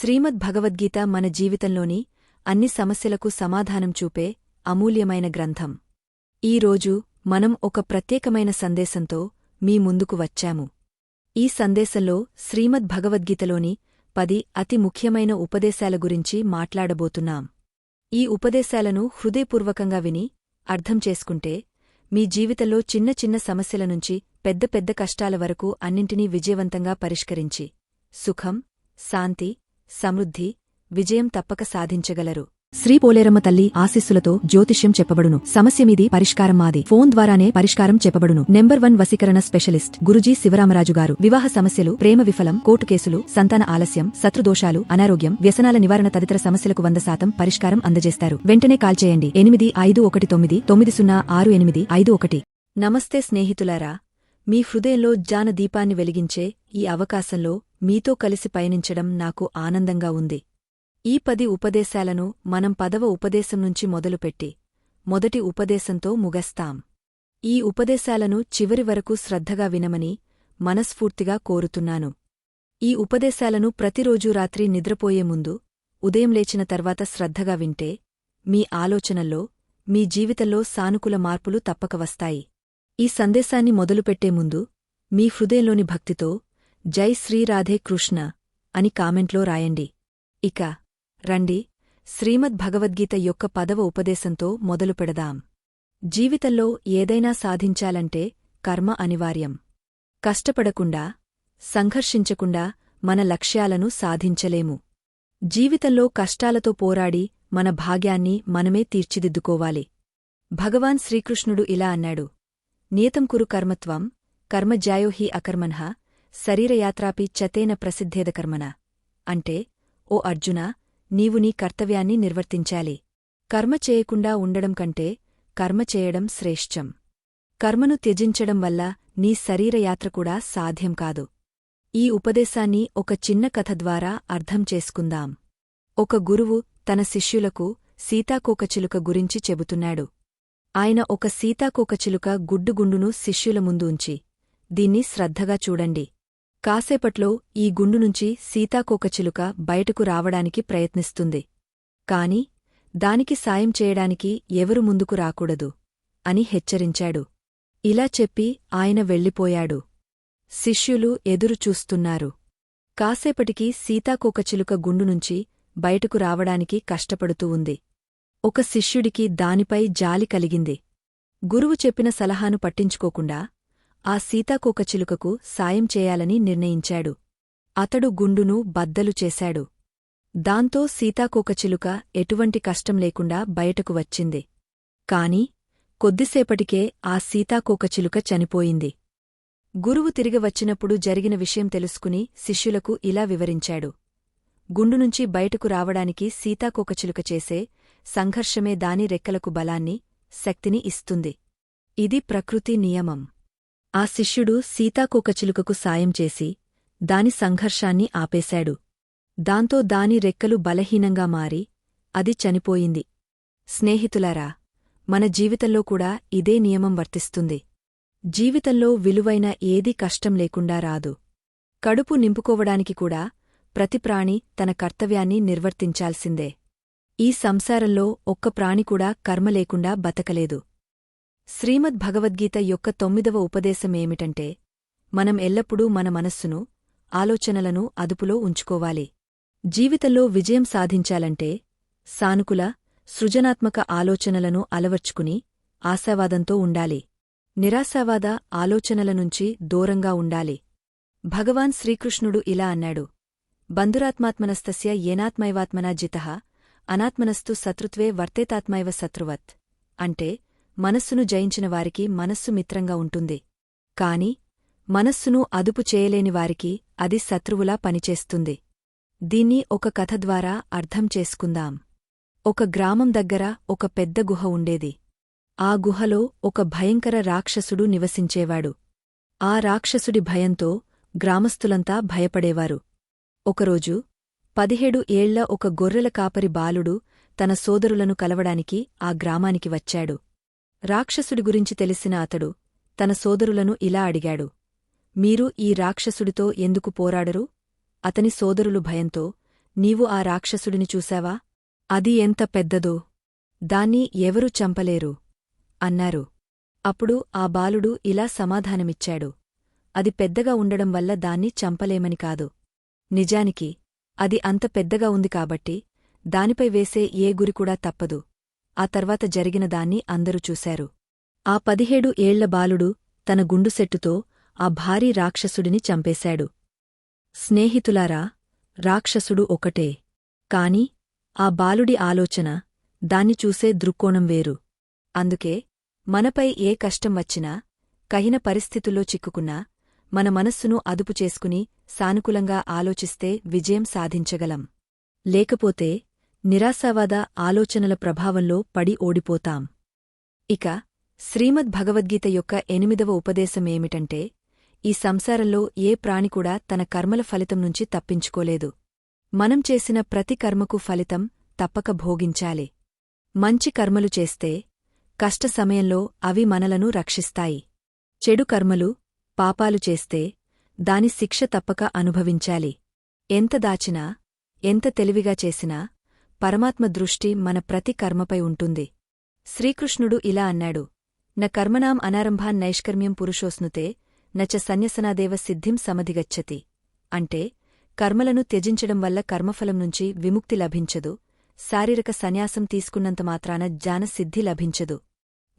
శ్రీమద్ భగవద్గీత మన జీవితంలోని అన్ని సమస్యలకు సమాధానం చూపే అమూల్యమైన గ్రంథం. ఈరోజు మనం ఒక ప్రత్యేకమైన సందేశంతో మీ ముందుకు వచ్చాము. ఈ సందేశంలో శ్రీమద్ భగవద్గీతలోని పది అతి ముఖ్యమైన ఉపదేశాల గురించి మాట్లాడబోతున్నాం. ఈ ఉపదేశాలను హృదయపూర్వకంగా విని అర్థం చేసుకుంటే మీ జీవితంలో చిన్న చిన్న సమస్యల నుంచి పెద్ద పెద్ద కష్టాల వరకు అన్నింటినీ విజయవంతంగా పరిష్కరించి సుఖం శాంతి సమృద్ధి విజయం తప్పక సాధించగలరు. శ్రీ పోలేరమ్మ తల్లి ఆశీస్సులతో జ్యోతిష్యం చెప్పబడును. సమస్య మీది పరిష్కారం మాది. ఫోన్ ద్వారానే పరిష్కారం చెప్పబడును. నెంబర్ వన్ వసీకరణ స్పెషలిస్ట్ గురుజీ శివరామరాజు గారు. వివాహ సమస్యలు ప్రేమ విఫలం కోర్టు కేసులు సంతాన ఆలస్యం శత్రుదోషాలు అనారోగ్యం వ్యసనాల నివారణ తదితర సమస్యలకు వంద శాతం పరిష్కారం అందజేస్తారు. వెంటనే కాల్ చేయండి. ఎనిమిది ఐదు ఒకటి తొమ్మిది తొమ్మిది సున్నా ఆరు ఎనిమిది ఐదు ఒకటి. నమస్తే స్నేహితులారా. మీ హృదయంలో జాన దీపాన్ని వెలిగించే ఈ అవకాశంలో మీతో కలిసి పయనించడం నాకు ఆనందంగా ఉంది. ఈ పది ఉపదేశాలను మనం పదవ ఉపదేశం నుంచి మొదలుపెట్టి మొదటి ఉపదేశంతో ముగస్తాం. ఈ ఉపదేశాలను చివరి వరకు శ్రద్ధగా వినమని మనస్ఫూర్తిగా కోరుతున్నాను. ఈ ఉపదేశాలను ప్రతిరోజూ రాత్రి నిద్రపోయే ముందు ఉదయం లేచిన తర్వాత శ్రద్ధగా వింటే మీ ఆలోచనల్లో మీ జీవితంలో సానుకూల మార్పులు తప్పక వస్తాయి. ఈ సందేశాన్ని మొదలుపెట్టే ముందు మీ హృదయంలోని భక్తితో జై శ్రీరాధే కృష్ణ అని కామెంట్లో రాయండి. ఇక రండి శ్రీమద్ భగవద్గీత యొక్క పదవ ఉపదేశంతో మొదలుపెడదాం జీవితంలో ఏదైనా సాధించాలంటే కర్మ అనివార్యం. కష్టపడకుండా సంఘర్షించకుండా మన లక్ష్యాలను సాధించలేము. జీవితంలో కష్టాలతో పోరాడి మన భాగ్యాన్ని మనమే తీర్చిదిద్దుకోవాలి. భగవాన్ శ్రీకృష్ణుడు ఇలా అన్నాడు. నియతం కురు కర్మత్వం కర్మజాయో హి అకర్మన్హ శరీరయాత్రాపి చతేన ప్రసిద్ధేదకర్మణ అంటే ఓ అర్జునా నీవు నీ కర్తవ్యాన్ని నిర్వర్తించాలి. కర్మ చేయకుండా ఉండడం కంటే కర్మ చేయడం శ్రేష్టం. కర్మను త్యజించడం వల్ల నీ శరీరయాత్ర కూడా సాధ్యం కాదు. ఈ ఉపదేశాన్ని ఒక చిన్న కథ ద్వారా అర్థం చేసుకుందాం. ఒక గురువు తన శిష్యులకు సీతాకోకచిలుక గురించి చెబుతున్నాడు. ఆయన ఒక సీతాకోకచిలుక గుడ్డుగుండును శిష్యుల ముందు ఉంచి దీన్ని శ్రద్ధగా చూడండి. కాసేపట్లో ఈ గుండు నుంచి సీతాకోకచిలుక బయటకు రావడానికి ప్రయత్నిస్తుంది. కాని దానికి సాయం చేయడానికి ఎవరు ముందుకు రాకూడదు అని హెచ్చరించాడు. ఇలా చెప్పి ఆయన వెళ్ళిపోయాడు. శిష్యులు ఎదురుచూస్తున్నారు కాసేపటికి సీతాకోకచిలుక గుండు నుంచి బయటకు రావడానికి కష్టపడుతూ ఉంది. ఒక శిష్యుడికి దానిపై జాలి కలిగింది. గురువు చెప్పిన సలహాను పట్టించుకోకుండా ఆ సీతాకోకచిలుకకు సాయం చేయాలని నిర్ణయించాడు. అతడు గుండును బద్దలు చేశాడు. దాంతో సీతాకోకచిలుక ఎటువంటి కష్టం లేకుండా బయటకు వచ్చింది. కాని కొద్దిసేపటికే ఆ సీతాకోకచిలుక చనిపోయింది. గురువు తిరిగి వచ్చినప్పుడు జరిగిన విషయం తెలుసుకుని శిష్యులకు ఇలా వివరించాడు. గుండునుంచి బయటకు రావడానికి సీతాకోకచిలుక చేసే సంఘర్షమే దాని రెక్కలకు బలాన్ని శక్తిని ఇస్తుంది. ఇది ప్రకృతి నియమం. ఆ శిష్యుడు సీతాకోకచిలుకకు సాయం చేసి దాని సంఘర్షాన్ని ఆపేశాడు. దాంతో దాని రెక్కలు బలహీనంగా మారి అది చనిపోయింది. స్నేహితులారా మన జీవితంలో కూడా ఇదే నియమం వర్తిస్తుంది. జీవితంలో విలువైన ఏదీ కష్టం లేకుండా రాదు. కడుపు నింపుకోవడానికి కూడా ప్రతి ప్రాణి తన కర్తవ్యాన్ని నిర్వర్తించాల్సిందే. ఈ సంసారంలో ఒక్క ప్రాణి కూడా కర్మ లేకుండా బతకలేదు. శ్రీమద్ భగవద్గీత యొక్క తొమ్మిదవ ఉపదేశమేమిటంటే మనం ఎల్లప్పుడూ మన మనస్సును ఆలోచనలను అదుపులో ఉంచుకోవాలి. జీవితంలో విజయం సాధించాలంటే సానుకుల సృజనాత్మక ఆలోచనలను అలవర్చుకుని ఆశావాదంతో ఉండాలి. నిరాశావాద ఆలోచనల నుంచి దూరంగా ఉండాలి. భగవాన్ శ్రీకృష్ణుడు ఇలా అన్నాడు. బంధురాత్మాత్మనస్తస్య ఏనాత్మైవాత్మనా జిత అనాత్మనస్తు శత్రుత్వే వర్తేతాత్మైవ శత్రువత్. అంటే మనస్సును జయించిన వారికి మనస్సు మిత్రంగా ఉంటుంది. కాని మనస్సును అదుపు చేయలేని వారికి అది శత్రువులా పనిచేస్తుంది. దీన్ని ఒక కథ ద్వారా అర్థం చేసుకుందాం. ఒక గ్రామం దగ్గర ఒక పెద్ద గుహ ఉండేది. ఆ గుహలో ఒక భయంకర రాక్షసుడు నివసించేవాడు. ఆ రాక్షసుడి భయంతో గ్రామస్థులంతా భయపడేవారు. ఒకరోజు పదిహేడు ఏళ్ళ ఒక గొర్రెల కాపరి బాలుడు తన సోదరులను కలవడానికి ఆ గ్రామానికి వచ్చాడు. రాక్షసుడి గురించి తెలిసిన అతడు తన సోదరులను ఇలా అడిగాడు. మీరు ఈ రాక్షసుడితో ఎందుకు పోరాడరు? అతని సోదరులు భయంతో నీవు ఆ రాక్షసుడిని చూశావా? అది ఎంత పెద్దదో దాన్ని ఎవరూ చంపలేరు? అన్నారు. అప్పుడు ఆ బాలుడు ఇలా సమాధానమిచ్చాడు. అది పెద్దగా ఉండడం వల్ల దాన్ని చంపలేమని కాదు. నిజానికి అది అంత పెద్దగా ఉంది కాబట్టి దానిపై వేసే ఏ గురికూడా తప్పదు. ఆ తర్వాత జరిగిన దాన్ని అందరూ చూశారు. ఆ పదిహేడు ఏళ్ళ బాలుడు తన గుండుసెట్టుతో ఆ భారీ రాక్షసుడిని చంపేశాడు. స్నేహితులారా రాక్షసుడు ఒకటే కాని ఆ బాలుడి ఆలోచన దాన్ని చూసే దృక్కోణం వేరు. అందుకే మనపై ఏ కష్టం వచ్చినా కహిన పరిస్థితుల్లో చిక్కుకున్నా మన మనస్సును అదుపు చేసుకుని సానుకూలంగా ఆలోచిస్తే విజయం సాధించగలం. లేకపోతే నిరాశావాద ఆలోచనల ప్రభావంలో పడి ఓడిపోతాం. ఇక శ్రీమద్ భగవద్గీత యొక్క ఎనిమిదవ ఉపదేశమేమిటంటే ఈ సంసారంలో ఏ ప్రాణికూడా తన కర్మల ఫలితం నుంచి తప్పించుకోలేదు. మనం చేసిన ప్రతి కర్మకు ఫలితం తప్పక భోగించాలి. మంచి కర్మలు చేస్తే కష్ట సమయంలో అవి మనలను రక్షిస్తాయి. చెడు కర్మలు పాపాలు చేస్తే దాని శిక్ష తప్పక అనుభవించాలి. ఎంత దాచినా ఎంత తెలివిగా చేసినా పరమాత్మ దృష్టి మన ప్రతి కర్మపై ఉంటుంది. శ్రీకృష్ణుడు ఇలా అన్నాడు. న కర్మణాం అనారంభాన్ నైష్కర్మ్యం పురుషోస్నుతే నచ సన్యసనాదేవ సిద్ధిం సమధిగచ్చతి. అంటే కర్మలను త్యజించడం వల్ల కర్మఫలం నుంచి విముక్తి లభించదు శారీరక సన్యాసం తీసుకున్నంత మాత్రాన జానసిద్ధి లభించదు.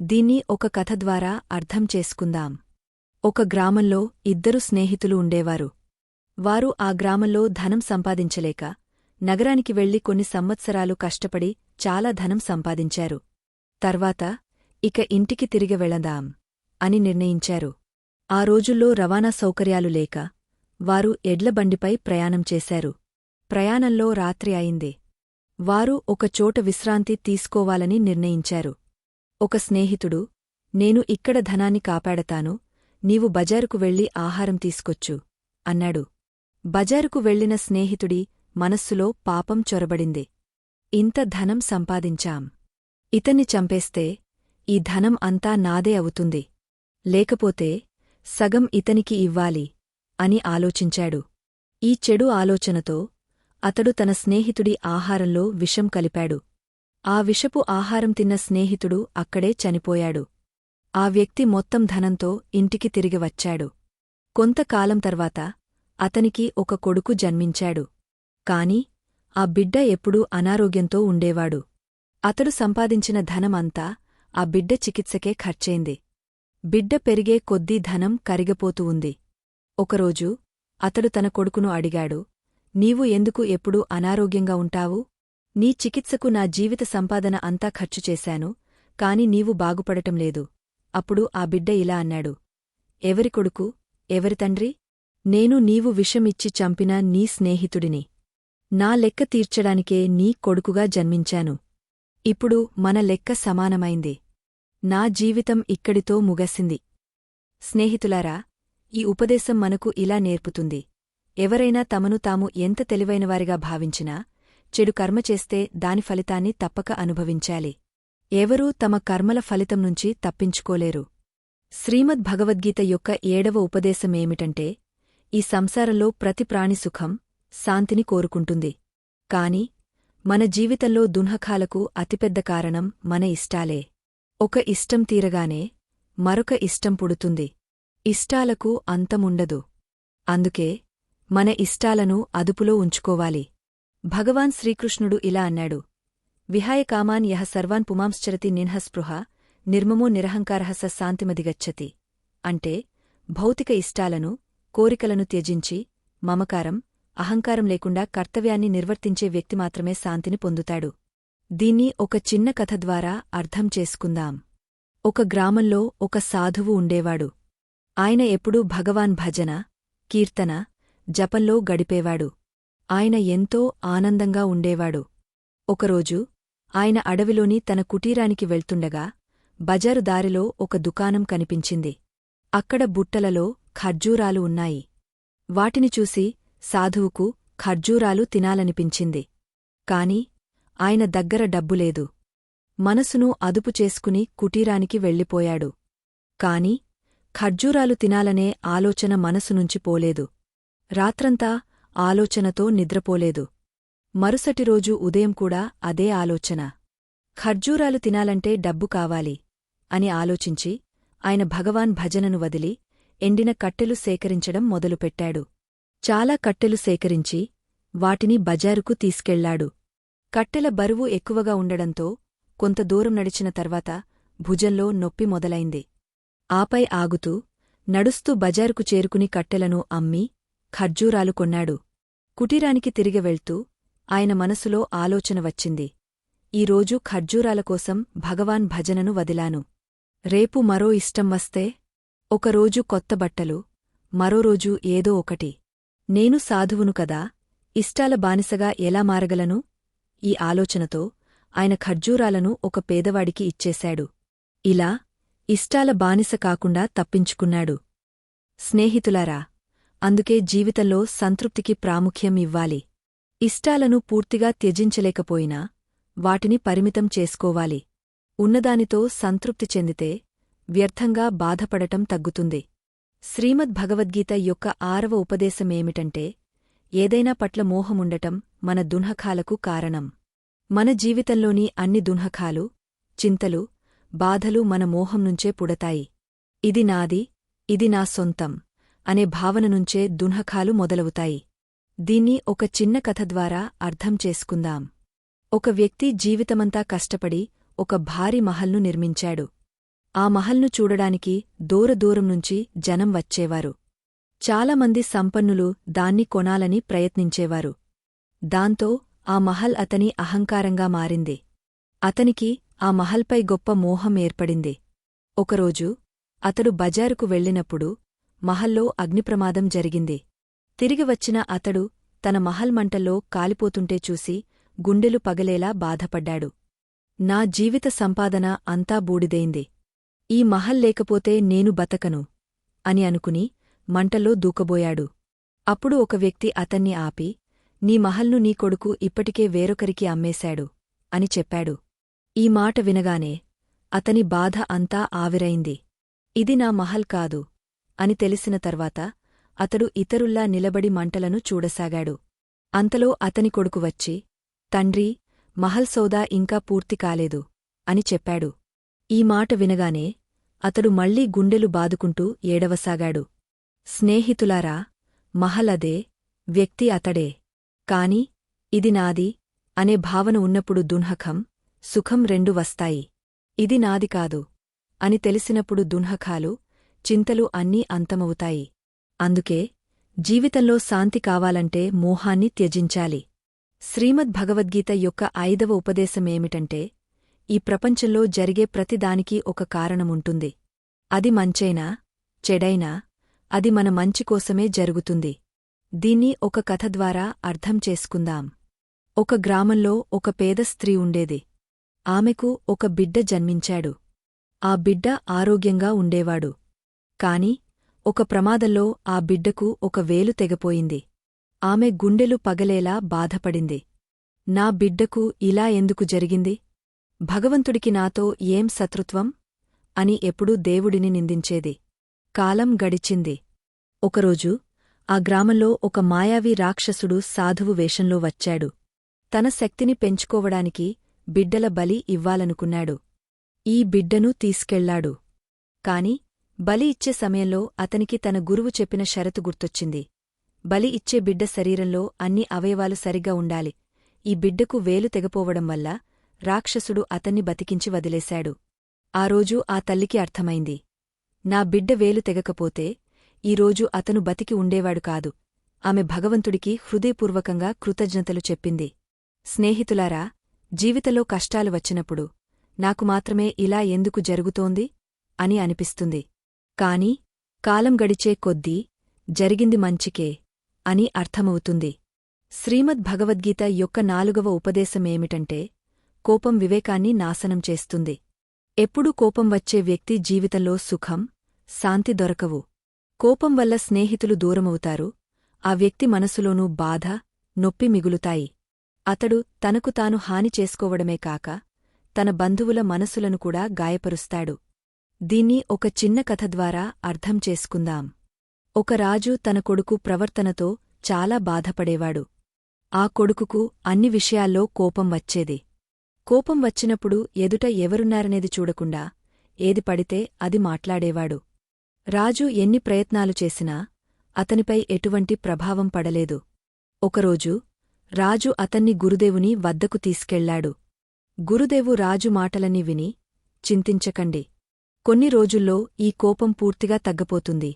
దీన్ని ఒక కథ ద్వారా అర్థం చేసుకుందాం. ఒక గ్రామంలో ఇద్దరు స్నేహితులు ఉండేవారు. వారు ఆ గ్రామంలో ధనం సంపాదించలేక నగరానికి వెళ్ళి కొన్ని సంవత్సరాలు కష్టపడి చాలా ధనం సంపాదించారు. తర్వాత ఇక ఇంటికి తిరిగి వెళదాం అని నిర్ణయించారు. ఆ రోజుల్లో రవాణా సౌకర్యాలు లేక వారు ఎడ్లబండిపై ప్రయాణం చేశారు. ప్రయాణంలో రాత్రి అయింది. వారు ఒకచోట విశ్రాంతి తీసుకోవాలని నిర్ణయించారు. ఒక స్నేహితుడు నేను ఇక్కడ ధనాన్ని కాపాడతాను నీవు బజారుకు వెళ్ళి ఆహారం తీసుకొచ్చు అన్నాడు. బజారుకు వెళ్ళిన స్నేహితుడి మనస్సులో పాపం చొరబడింది. ఇంత ధనం సంపాదించాం. ఇతన్ని చంపేస్తే ఈ ధనం అంతా నాదే అవుతుంది. లేకపోతే సగం ఇతనికి ఇవ్వాలి అని ఆలోచించాడు. ఈ చెడు ఆలోచనతో అతడు తన స్నేహితుడి ఆహారంలో విషం కలిపాడు. ఆ విషపు ఆహారం తిన్న స్నేహితుడు అక్కడే చనిపోయాడు. ఆ వ్యక్తి మొత్తం ధనంతో ఇంటికి తిరిగి వచ్చాడు. కొంతకాలం తర్వాత అతనికి ఒక కొడుకు జన్మించాడు. కాని ఆ బిడ్డ ఎప్పుడూ అనారోగ్యంతో ఉండేవాడు. అతడు సంపాదించిన ధనమంతా ఆ బిడ్డ చికిత్సకే ఖర్చైంది. బిడ్డ పెరిగే కొద్దీ ధనం కరిగపోతూ ఉంది. ఒకరోజు అతడు తన కొడుకును అడిగాడు నీవు ఎందుకు ఎప్పుడూ అనారోగ్యంగా ఉంటావు? నీ చికిత్సకు నా జీవిత సంపాదన అంతా ఖర్చు చేశాను కాని నీవు బాగుపడటం లేదు. అప్పుడు ఆ బిడ్డ ఇలా అన్నాడు ఎవరి కొడుకు? ఎవరి తండ్రి? నేను నీవు విషమిచ్చి చంపిన నీ స్నేహితుడిని. నా లెక్క తీర్చడానికే నీ కొడుకుగా జన్మించాను. ఇప్పుడు మన లెక్క సమానమైంది. నా జీవితం ఇక్కడితో ముగసింది. స్నేహితులారా ఈ ఉపదేశం మనకు ఇలా నేర్పుతుంది. ఎవరైనా తమను తాము ఎంత తెలివైనవారిగా భావించినా చెడు కర్మ చేస్తే దాని ఫలితాన్ని తప్పక అనుభవించాలి. ఎవరూ తమ కర్మల ఫలితం నుంచి తప్పించుకోలేరు. శ్రీమద్ భగవద్గీత యొక్క ఏడవ ఉపదేశమేమిటంటే ఈ సంసారంలో ప్రతి ప్రాణి సుఖం శాంతిని కోరుకుంటుంది. కాని మన జీవితంలో దున్హఖాలకు అతిపెద్ద కారణం మన ఇష్టాలే. ఒక ఇష్టం తీరగానే మరొక ఇష్టం పుడుతుంది. ఇష్టాలకు అంతముండదు. అందుకే మన ఇష్టాలను అదుపులో ఉంచుకోవాలి. భగవాన్ శ్రీకృష్ణుడు ఇలా అన్నాడు. విహాయకామాన్ యహ సర్వాన్ పుమాంశ్చరతి నిన్హస్పృహ నిర్మమో నిరహంకారహ స శాంతిమదిగచ్చతి అంటే భౌతిక ఇష్టాలను కోరికలను త్యజించి మమకారం అహంకారం లేకుండా కర్తవ్యాన్ని నిర్వర్తించే వ్యక్తి మాత్రమే శాంతిని పొందుతాడు. దీన్ని ఒక చిన్న కథ ద్వారా అర్థం చేసుకుందాం. ఒక గ్రామంలో ఒక సాధువు ఉండేవాడు. ఆయన ఎప్పుడూ భగవాన్ భజన కీర్తన జపంలో గడిపేవాడు. ఆయన ఎంతో ఆనందంగా ఉండేవాడు. ఒకరోజు ఆయన అడవిలోని తన కుటీరానికి వెళ్తుండగా బజారు దారిలో ఒక దుకాణం కనిపించింది. అక్కడ బుట్టలలో ఖర్జూరాలు ఉన్నాయి. వాటిని చూసి సాధువుకు ఖర్జూరాలు తినాలనిపించింది. కాని ఆయన దగ్గర డబ్బులేదు మనసును అదుపు చేసుకుని కుటీరానికి వెళ్ళిపోయాడు. కాని ఖర్జూరాలు తినాలనే ఆలోచన మనసునుంచి పోలేదు. రాత్రంతా ఆలోచనతో నిద్రపోలేదు. మరుసటి రోజు ఉదయం కూడా అదే ఆలోచన. ఖర్జూరాలు తినాలంటే డబ్బు కావాలి అని ఆలోచించి ఆయన భగవాన్ భజనను వదిలి ఎండిన కట్టెలు సేకరించడం మొదలుపెట్టాడు. చాలా కట్టెలు సేకరించి వాటిని బజారుకు తీసుకెళ్ళాడు. కట్టెల బరువు ఎక్కువగా ఉండడంతో కొంత దూరం నడిచిన తర్వాత భుజంలో నొప్పి మొదలైంది. ఆపై ఆగుతూ నడుస్తూ బజారుకు చేరుకుని కట్టెలను అమ్మి ఖర్జూరాలు కొన్నాడు. కుటీరానికి తిరిగి వెళ్తూ ఆయన మనసులో ఆలోచన వచ్చింది. ఈరోజు ఖర్జూరాల కోసం భగవాన్ భజనను వదిలాను. రేపు మరో ఇష్టం వస్తే ఒకరోజు కొత్త బట్టలు మరో రోజు ఏదో ఒకటి. నేను సాధువును కదా ఇష్టాల బానిసగా ఎలా మారగలను? ఈ ఆలోచనతో ఆయన ఖర్జూరాలను ఒక పేదవాడికి ఇచ్చేశాడు. ఇలా ఇష్టాల బానిస కాకుండా తప్పించుకున్నాడు. స్నేహితులారా అందుకే జీవితంలో సంతృప్తికి ప్రాముఖ్యం ఇవ్వాలి. ఇష్టాలను పూర్తిగా త్యజించలేకపోయినా వాటిని పరిమితం చేసుకోవాలి. ఉన్నదానితో సంతృప్తి చెందితే వ్యర్థంగా బాధపడటం తగ్గుతుంది. శ్రీమద్ భగవద్గీత యొక్క ఆరవ ఉపదేశమేమిటంటే ఏదైనా పట్ల మోహముండటం మన దున్హఖాలకు కారణం. మన జీవితంలోని అన్ని దున్హకాలు చింతలు బాధలు మన మోహం నుంచే పుడతాయి. ఇది నాది ఇది నా సొంతం అనే భావన నుంచే దున్హఖాలు మొదలవుతాయి. దీన్ని ఒక చిన్న కథ ద్వారా అర్థం చేసుకుందాం. ఒక వ్యక్తి జీవితమంతా కష్టపడి ఒక భారీ మహల్ను నిర్మించాడు. ఆ మహల్ను చూడడానికి దూరదూరం నుంచి జనం వచ్చేవారు. చాలామంది సంపన్నులు దాన్ని కొనాలని ప్రయత్నించేవారు. దాంతో ఆ మహల్ అతని అహంకారంగా మారింది. అతనికి ఆ మహల్పై గొప్ప మోహం ఏర్పడింది. ఒకరోజు అతడు బజారుకు వెళ్ళినప్పుడు మహల్లో అగ్నిప్రమాదం జరిగింది. తిరిగి వచ్చిన అతడు తన మహల్ మంటల్లో కాలిపోతుంటే చూసి గుండెలు పగలేలా బాధపడ్డాడు. నా జీవిత సంపాదన అంతా బూడిదైంది. ఈ మహల్ లేకపోతే నేను బతకను అని అనుకుని మంటల్లో దూకబోయాడు. అప్పుడు ఒక వ్యక్తి అతన్ని ఆపి నీ మహల్ను నీ కొడుకు ఇప్పటికే వేరొకరికి అమ్మేశాడు అని చెప్పాడు. ఈ మాట వినగానే అతని బాధ అంతా ఆవిరైంది. ఇది నా మహల్ కాదు అని తెలిసిన తర్వాత అతడు ఇతరుల్లా నిలబడి మంటలను చూడసాగాడు. అంతలో అతని కొడుకు వచ్చి తండ్రీ మహల్ సౌదా ఇంకా పూర్తి కాలేదు అని చెప్పాడు. ఈ మాట వినగానే అతడు మళ్ళీ గుండెలు బాదుకుంటూ ఏడవసాగాడు. స్నేహితులారా మహలదే వ్యక్తి అతడే. కాని ఇది నాది అనే భావన ఉన్నప్పుడు దున్హఖం సుఖం రెండు వస్తాయి. ఇది నాది కాదు అని తెలిసినప్పుడు దున్హఖాలు చింతలు అన్నీ అంతమవుతాయి. అందుకే జీవితంలో శాంతి కావాలంటే మోహాన్ని త్యజించాలి. శ్రీమద్ భగవద్గీత యొక్క ఐదవ ఉపదేశమేమిటంటే ఈ ప్రపంచంలో జరిగే ప్రతిదానికి ఒక కారణముంటుంది. అది మంచైనా చెడైనా అది మన మంచి కోసమే జరుగుతుంది. దీన్ని ఒక కథ ద్వారా అర్థం చేసుకుందాం. ఒక గ్రామంలో ఒక పేద స్త్రీ ఉండేది. ఆమెకు ఒక బిడ్డ జన్మించాడు. ఆ బిడ్డ ఆరోగ్యంగా ఉండేవాడు. కాని ఒక ప్రమాదంలో ఆ బిడ్డకు ఒక వేలు తెగపోయింది. ఆమె గుండెలు పగలేలా బాధపడింది. నా బిడ్డకు ఇలా ఎందుకు జరిగింది? భగవంతుడికి నాతో ఏం శత్రుత్వం? అని ఎప్పుడూ దేవుడిని నిందించేది. కాలం గడిచింది. ఒకరోజు ఆ గ్రామంలో ఒక మాయావి రాక్షసుడు సాధువు వేషంలో వచ్చాడు. తన శక్తిని పెంచుకోవడానికి బిడ్డల బలి ఇవ్వాలనుకున్నాడు. ఈ బిడ్డను తీసుకెళ్ళాడు. కాని బలి ఇచ్చే సమయంలో అతనికి తన గురువు చెప్పిన షరతు గుర్తొచ్చింది. బలి ఇచ్చే బిడ్డ శరీరంలో అన్ని అవయవాలు సరిగ్గా ఉండాలి. ఈ బిడ్డకు వేలు తెగపోవడం వల్ల రాక్షసుడు అతన్ని బతికించి వదిలేశాడు. ఆ రోజు ఆ తల్లికి అర్థమైంది. నా బిడ్డ వేలు తెగకపోతే ఈరోజు అతను బతికి ఉండేవాడు కాదు. ఆమె భగవంతుడికి హృదయపూర్వకంగా కృతజ్ఞతలు చెప్పింది. స్నేహితులారా జీవితంలో కష్టాలు వచ్చినప్పుడు నాకు మాత్రమే ఇలా ఎందుకు జరుగుతోంది అని అనిపిస్తుంది. కాని కాలం గడిచే కొద్దీ జరిగింది మంచికే అని అర్థమవుతుంది. శ్రీమద్ భగవద్గీత యొక్క నాలుగవ ఉపదేశమేమిటంటే కోపం వివేకాన్ని నాశనం చేస్తుంది. ఎప్పుడూ కోపం వచ్చే వ్యక్తి జీవితంలో సుఖం శాంతి దొరకవు. కోపం వల్ల స్నేహితులు దూరమవుతారు. ఆ వ్యక్తి మనసులోనూ బాధ నొప్పి మిగులుతాయి. అతడు తనకు తాను హాని చేసుకోవడమే కాక తన బంధువుల మనసులను కూడా గాయపరుస్తాడు. దీన్ని ఒక చిన్న కథ ద్వారా అర్థం చేసుకుందాం. ఒక రాజు తన కొడుకు ప్రవర్తనతో చాలా బాధపడేవాడు. ఆ కొడుకుకు అన్ని విషయాల్లో కోపం వచ్చేది. కోపం వచ్చినప్పుడు ఎదుట ఎవరున్నారనేది చూడకుండా ఏది పడితే అది మాట్లాడేవాడు. రాజు ఎన్ని ప్రయత్నాలు చేసినా అతనిపై ఎటువంటి ప్రభావం పడలేదు. ఒకరోజు రాజు అతన్ని గురుదేవుని వద్దకు తీసుకెళ్ళాడు. గురుదేవు రాజు మాటలని విని చింతించకండి. కొన్ని రోజుల్లో ఈ కోపం పూర్తిగా తగ్గపోతుంది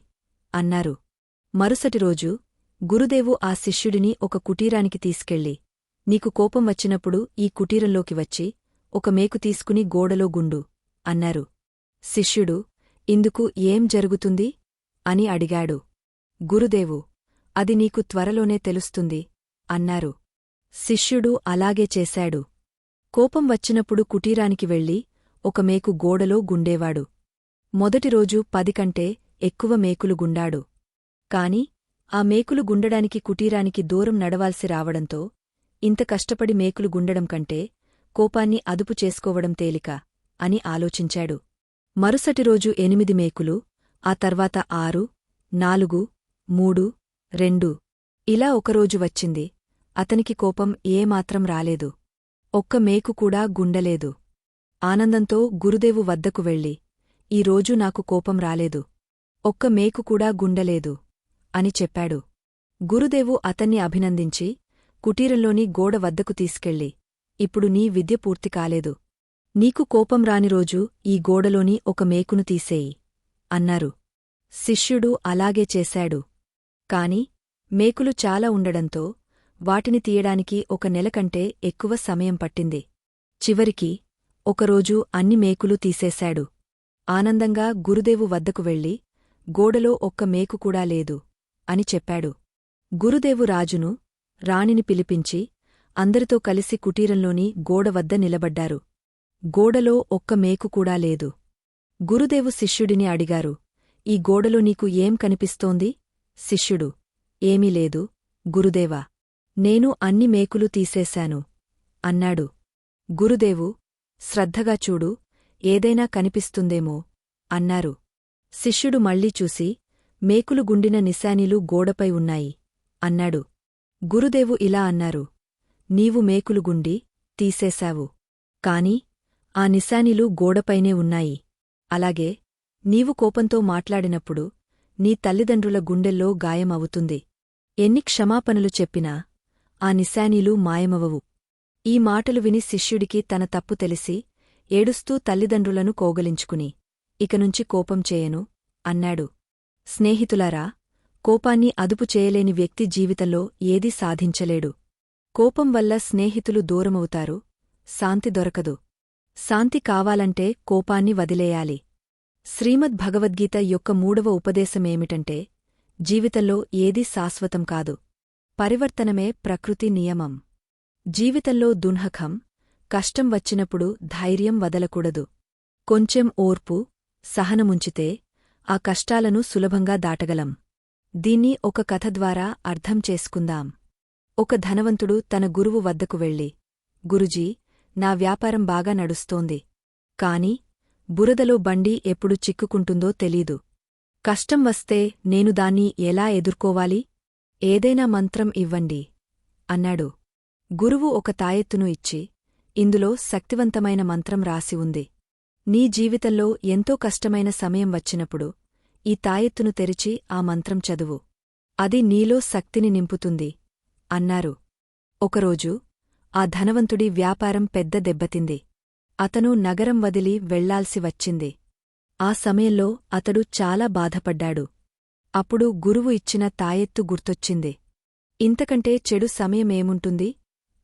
అన్నారు. మరుసటి రోజు గురుదేవు ఆ శిష్యుడిని ఒక కుటీరానికి తీసుకెళ్ళి నీకు కోపం వచ్చినప్పుడు ఈ కుటీరంలోకి వచ్చి ఒక మేకు తీసుకుని గోడలో గుండు. అన్నారు. శిష్యుడు ఇందుకు ఏం జరుగుతుంది అని అడిగాడు. గురుదేవు అది నీకు త్వరలోనే తెలుస్తుంది అన్నారు. శిష్యుడు అలాగే చేశాడు. కోపం వచ్చినప్పుడు కుటీరానికి వెళ్ళి ఒక మేకు గోడలో గుండేవాడు. మొదటిరోజు పది కంటే ఎక్కువ మేకులు గుండాడు. కాని ఆ మేకులు గుండడానికి కుటీరానికి దూరం నడవాల్సి రావడంతో ఇంత కష్టపడి మేకులు గుండడం కంటే కోపాన్ని అదుపు చేసుకోవడం తేలిక అని ఆలోచించాడు. మరుసటి రోజు ఎనిమిది మేకులు ఆ తర్వాత ఆరు నాలుగు మూడు రెండు. ఇలా ఒకరోజు వచ్చింది. అతనికి కోపం ఏమాత్రం రాలేదు. ఒక్క మేకు కూడా గుండలేదు. ఆనందంతో గురుదేవు వద్దకు వెళ్ళి ఈరోజు నాకు కోపం రాలేదు. ఒక్క మేకు కూడా గుండలేదు అని చెప్పాడు. గురుదేవు అతన్ని అభినందించి కుటీరంలోని గోడ వద్దకు తీసుకెళ్ళి ఇప్పుడు నీ విద్య పూర్తి కాలేదు. నీకు కోపం రాని రోజు ఈ గోడలోని ఒక మేకును తీసేయి అన్నారు. శిష్యుడు అలాగే చేశాడు. కాని మేకులు చాలా ఉండడంతో వాటిని తీయడానికి ఒక నెల కంటే ఎక్కువ సమయం పట్టింది. చివరికి ఒకరోజు అన్ని మేకులు తీసేశాడు. ఆనందంగా గురుదేవు వద్దకు వెళ్ళి గోడలో ఒక్క మేకు కూడా లేదు అని చెప్పాడు. గురుదేవు రాజును రాణిని పిలిపించి అందరితో కలిసి కుటీరంలోని గోడ వద్ద నిలబడ్డారు. గోడలో ఒక్క మేకు కూడా లేదు. గురుదేవు శిష్యుడిని అడిగారు ఈ గోడలో నీకు ఏం కనిపిస్తోంది? శిష్యుడు ఏమీ లేదు గురుదేవా నేను అన్ని మేకులు తీసేశాను. అన్నాడు. గురుదేవు శ్రద్ధగా చూడు ఏదైనా కనిపిస్తుందేమో అన్నారు. శిష్యుడు మళ్ళీ చూసి మేకులు గుండిన నిశానీలు గోడపై ఉన్నాయి అన్నాడు. గురుదేవు ఇలా అన్నారు నీవు మేకులు గుండి తీసేశావు. కాని ఆ నిశానిలు గోడపైనే ఉన్నాయి. అలాగే నీవు కోపంతో మాట్లాడినప్పుడు నీ తల్లిదండ్రుల గుండెల్లో గాయమవుతుంది. ఎన్ని క్షమాపణలు చెప్పినా ఆ నిశానీలు మాయమవవు ఈ మాటలు విని శిష్యుడికి తన తప్పు తెలిసి ఏడుస్తూ తల్లిదండ్రులను కోగలించుకుని ఇకనుంచి కోపం చేయను అన్నాడు. స్నేహితులారా కోపాన్ని అదుపు చేయలేని వ్యక్తి జీవితంలో ఏదీ సాధించలేడు. కోపం వల్ల స్నేహితులు దూరమవుతారు. శాంతి దొరకదు. శాంతి కావాలంటే కోపాన్ని వదిలేయాలి. శ్రీమద్ భగవద్గీత యొక్క మూడవ ఉపదేశమేమిటంటే జీవితంలో ఏదీ శాశ్వతం కాదు. పరివర్తనమే ప్రకృతి నియమం. జీవితంలో దున్హకం కష్టం వచ్చినప్పుడు ధైర్యం వదలకూడదు. కొంచెం ఓర్పు సహనముంచితే ఆ కష్టాలను సులభంగా దాటగలం. దీన్ని ఒక కథ ద్వారా అర్థం చేసుకుందాం. ఒక ధనవంతుడు తన గురువు వద్దకు వెళ్ళి గురుజీ నా వ్యాపారం బాగా నడుస్తోంది. కాని బురదలో బండి ఎప్పుడు చిక్కుకుంటుందో తెలీదు. కష్టం వస్తే నేను దాన్ని ఎలా ఎదుర్కోవాలి? ఏదైనా మంత్రం ఇవ్వండి అన్నాడు. గురువు ఒక తాయెత్తును ఇచ్చి ఇందులో శక్తివంతమైన మంత్రం రాసి ఉంది. నీ జీవితంలో ఎంతో కష్టమైన సమయం వచ్చినప్పుడు ఈ తాయెత్తును తెరిచి ఆ మంత్రం చదువు. అది నీలో శక్తిని నింపుతుంది. అన్నారు. ఒకరోజు ఆ ధనవంతుడి వ్యాపారం పెద్ద దెబ్బతింది. అతను నగరం వదిలి వెళ్ళాల్సి వచ్చింది. ఆ సమయంలో అతడు చాలా బాధపడ్డాడు. అప్పుడు గురువు ఇచ్చిన తాయెత్తు గుర్తొచ్చింది. ఇంతకంటే చెడు సమయమేముంటుంది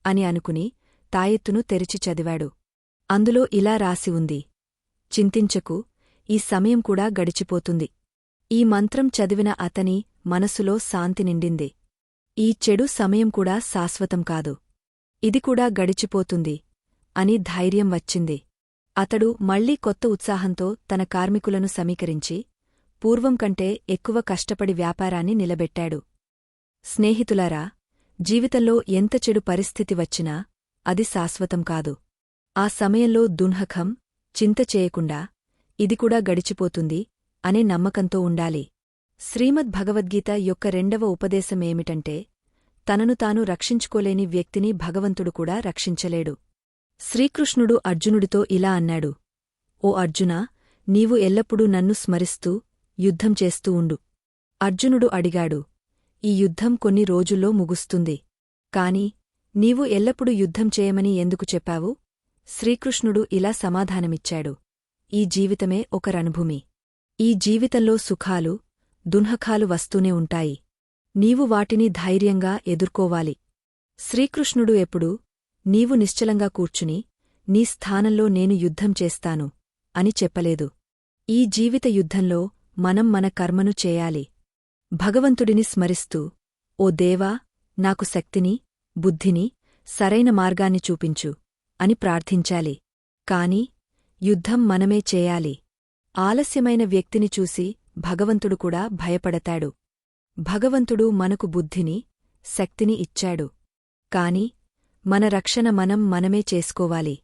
అని అనుకుని తాయెత్తును తెరిచి చదివాడు. అందులో ఇలా రాసి ఉంది. చింతించకు. ఈ సమయం కూడా గడిచిపోతుంది. ఈ మంత్రం చదివిన అతని మనసులో శాంతి నిండింది. ఈ చెడు సమయం కూడా శాశ్వతం కాదు. ఇది కూడా గడిచిపోతుంది అని ధైర్యం వచ్చింది. అతడు మళ్ళీ కొత్త ఉత్సాహంతో తన కార్మికులను సమీకరించి పూర్వం కంటే ఎక్కువ కష్టపడి వ్యాపారాన్ని నిలబెట్టాడు. స్నేహితులారా జీవితంలో ఎంత చెడు పరిస్థితి వచ్చినా అది శాశ్వతం కాదు. ఆ సమయంలో దున్హఖం చింత చేయకుండా ఇది కూడా గడిచిపోతుంది అనే నమ్మకంతో ఉండాలి. శ్రీమద్ భగవద్గీత యొక్క రెండవ ఉపదేశమేమిటంటే తనను తాను రక్షించుకోలేని వ్యక్తిని భగవంతుడు కూడా రక్షించలేడు. శ్రీకృష్ణుడు అర్జునుడితో ఇలా అన్నాడు ఓ అర్జునా నీవు ఎల్లప్పుడూ నన్ను స్మరిస్తూ యుద్ధం చేస్తూ ఉండు అర్జునుడు అడిగాడు ఈ యుద్ధం కొన్ని రోజుల్లో ముగుస్తుంది. కాని నీవు ఎల్లప్పుడూ యుద్ధం చేయమని ఎందుకు చెప్పావు శ్రీకృష్ణుడు ఇలా సమాధానమిచ్చాడు ఈ జీవితమే ఒక రణభూమి ఈ జీవితంలో సుఖాలు దున్హఖాలు వస్తూనే ఉంటాయి. నీవు వాటిని ధైర్యంగా ఎదుర్కోవాలి. శ్రీకృష్ణుడు ఎప్పుడూ నీవు నిశ్చలంగా కూర్చుని నీ స్థానంలో నేను యుద్ధం చేస్తాను అని చెప్పలేదు. ఈ జీవిత యుద్ధంలో మనం మన కర్మను చేయాలి. భగవంతుడిని స్మరిస్తూ ఓ దేవా నాకు శక్తిని బుద్ధిని సరైన మార్గాన్ని చూపించు అని ప్రార్థించాలి. కాని యుద్ధం మనమే చేయాలి. ఆలస్యమైన వ్యక్తిని చూసి భగవంతుడు కూడా భయపడతాడు. భగవంతుడు మనకు బుద్ధిని శక్తిని ఇచ్చాడు. కాని మన రక్షణ మనం మనమే చేసుకోవాలి.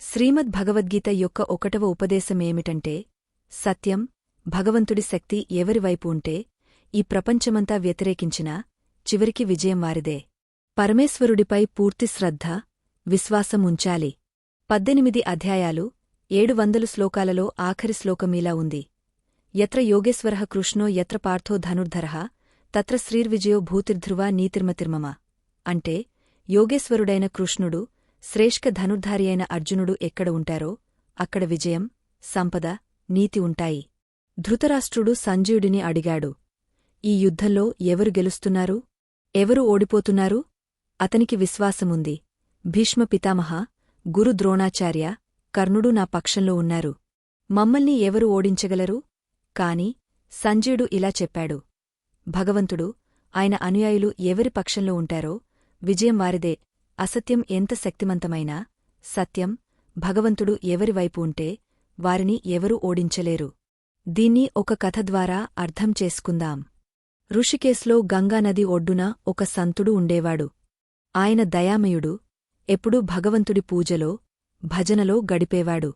శ్రీమద్ భగవద్గీత యొక్క ఒకటవ ఉపదేశమేమిటంటే సత్యం భగవంతుడి శక్తి ఎవరివైపు ఉంటే ఈ ప్రపంచమంతా వ్యతిరేకించినా చివరికి విజయం వారిదే. పరమేశ్వరుడిపై పూర్తి శ్రద్ధ విశ్వాసం ఉంచాలి. పద్దెనిమిది అధ్యాయాలు ఏడు వందలు శ్లోకాలలో ఆఖరి శ్లోకమీలా ఉంది. ఎత్ర యోగేశ్వరః కృష్ణో ఎత్ర పార్థో ధనుర్ధరః తత్ర శ్రీర్విజయో భూతిర్ధ్రువ నీతిర్మతిర్మమ. అంటే యోగేశ్వరుడైన కృష్ణుడు శ్రేష్ఠ ధనుర్ధారి అయిన అర్జునుడు ఎక్కడ ఉంటారో అక్కడ విజయం సంపద నీతి ఉంటాయి. ధృతరాష్ట్రుడు సంజయుడిని అడిగాడు. ఈ యుద్ధంలో ఎవరు గెలుస్తున్నారు? ఎవరు ఓడిపోతున్నారు? అతనికి విశ్వాసముంది. భీష్మ పితామహ గురు ద్రోణాచార్య కర్ణుడు నా పక్షంలో ఉన్నారు. మమ్మల్ని ఎవరు ఓడించగలరు? కాని సంజయుడు ఇలా చెప్పాడు. భగవంతుడు ఆయన అనుయాయులు ఎవరి పక్షంలో ఉంటారో విజయం వారిదే. అసత్యం ఎంత శక్తిమంతమైనా సత్యం భగవంతుడు ఎవరివైపు ఉంటే వారిని ఎవరూ ఓడించలేరు. దీన్ని ఒక కథ ద్వారా అర్థం చేసుకుందాం. ఋషికేశ్లో గంగానది ఒడ్డున ఒక సంతుడు ఉండేవాడు. ఆయన దయామయుడు ఎప్పుడూ భగవంతుడి పూజలో భజనలో గడిపేవాడు.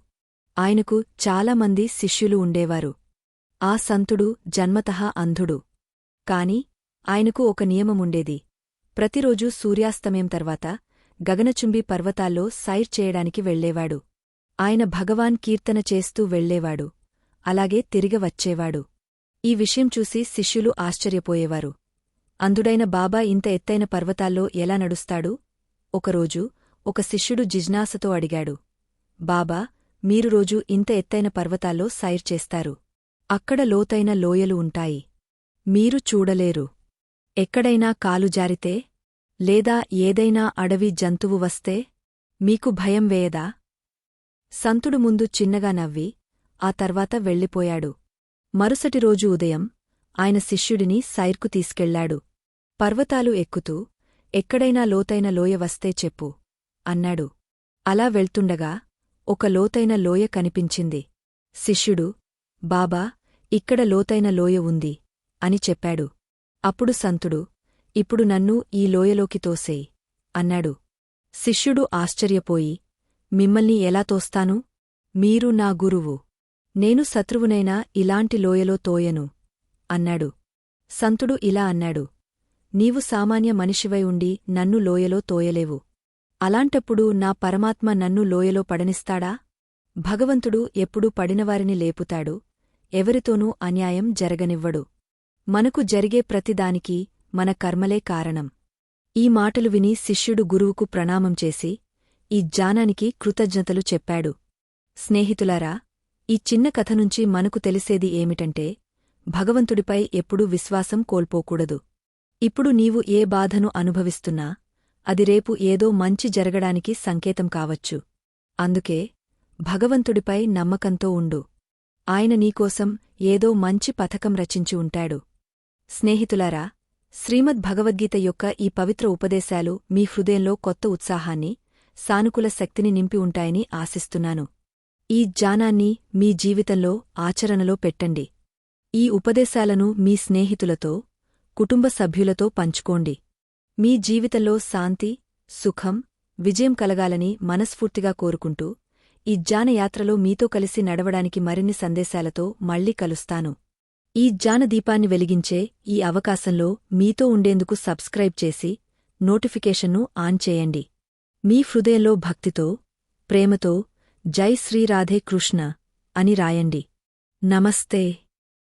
ఆయనకు చాలామంది శిష్యులు ఉండేవారు. ఆ సంతుడు జన్మతః అంధుడు. కాని ఆయనకు ఒక నియమముండేది ప్రతిరోజూ సూర్యాస్తమయం తర్వాత గగనచుంబి పర్వతాల్లో సైర్ చేయడానికి వెళ్ళేవాడు ఆయన భగవాన్ కీర్తన చేస్తూ వెళ్ళేవాడు అలాగే తిరిగి వచ్చేవాడు. ఈ విషయం చూసి శిష్యులు ఆశ్చర్యపోయేవారు. అంధుడైన బాబా ఇంత ఎత్తైన పర్వతాల్లో ఎలా నడుస్తాడు? ఒకరోజు ఒక శిష్యుడు జిజ్ఞాసతో అడిగాడు బాబా మీరు రోజు ఇంత ఎత్తైన పర్వతాల్లో సైర్ చేస్తారు. అక్కడ లోతైన లోయలు ఉంటాయి. మీరు చూడలేరు. ఎక్కడైనా కాలు జారితే లేదా ఏదైనా అడవి జంతువు వస్తే మీకు భయం వేయదా సంతుడు ముందు చిన్నగా నవ్వి ఆ తర్వాత వెళ్ళిపోయాడు. మరుసటి రోజు ఉదయం ఆయన శిష్యుడిని సైర్కు తీసుకెళ్ళాడు. పర్వతాలు ఎక్కుతూ ఎక్కడైనా లోతైన లోయ వస్తే చెప్పు. అన్నాడు. అలా వెళ్తుండగా ఒక లోతైన లోయ కనిపించింది. శిష్యుడు బాబా ఇక్కడ లోతైన లోయ ఉంది అని చెప్పాడు. అప్పుడు సంతుడు ఇప్పుడు నన్ను ఈ లోయలోకి తోసేయ్ అన్నాడు. శిష్యుడు ఆశ్చర్యపోయి మిమ్మల్ని ఎలా తోస్తాను? మీరు నా గురువు. నేను శత్రువునైనా ఇలాంటి లోయలో తోయను అన్నాడు. సంతుడు ఇలా అన్నాడు. నీవు సామాన్య మనిషివై ఉండి నన్ను లోయలో తోయలేవు. అలాంటప్పుడు నా పరమాత్మ నన్ను లోయలో పడనిస్తాడా? భగవంతుడు ఎప్పుడూ పడినవారిని లేపుతాడు. ఎవరితోనూ అన్యాయం జరగనివ్వడు. మనకు జరిగే ప్రతిదానికి మన కర్మలే కారణం. ఈ మాటలు విని శిష్యుడు గురువుకు ప్రణామం చేసి ఈ జానానికి కృతజ్ఞతలు చెప్పాడు. స్నేహితులారా ఈ చిన్న కథ నుంచి మనకు తెలిసేది ఏమిటంటే భగవంతుడిపై ఎప్పుడూ విశ్వాసం కోల్పోకూడదు. ఇప్పుడు నీవు ఏ బాధను అనుభవిస్తున్నా అది రేపు ఏదో మంచి జరగడానికి సంకేతం కావచ్చు. అందుకే భగవంతుడిపై నమ్మకంతో ఉండు. ఆయన నీకోసం ఏదో మంచి పథకం రచించి ఉంటాడు. స్నేహితులారా శ్రీమద్ భగవద్గీత యొక్క ఈ పవిత్ర ఉపదేశాలు మీ హృదయంలో కొత్త ఉత్సాహాన్ని సానుకూల శక్తిని నింపి ఉంటాయని ఆశిస్తున్నాను. ఈ జ్ఞానాన్ని మీ జీవితంలో ఆచరణలో పెట్టండి. ఈ ఉపదేశాలను మీ స్నేహితులతో కుటుంబ సభ్యులతో పంచుకోండి. మీ జీవితంలో శాంతి సుఖం విజయం కలగాలని మనస్ఫూర్తిగా కోరుకుంటూ ఈ జానయాత్రలో మీతో కలిసి నడవడానికి మరిన్ని సందేశాలతో మళ్ళీ కలుస్తాను. ఈ జాన దీపాన్ని వెలిగించే ఈ అవకాశంలో మీతో ఉండేందుకు సబ్స్క్రైబ్ చేసి నోటిఫికేషన్ను ఆన్ చేయండి. మీ హృదయంలో భక్తితో ప్రేమతో జై శ్రీరాధే కృష్ణ అని రాయండి. నమస్తే.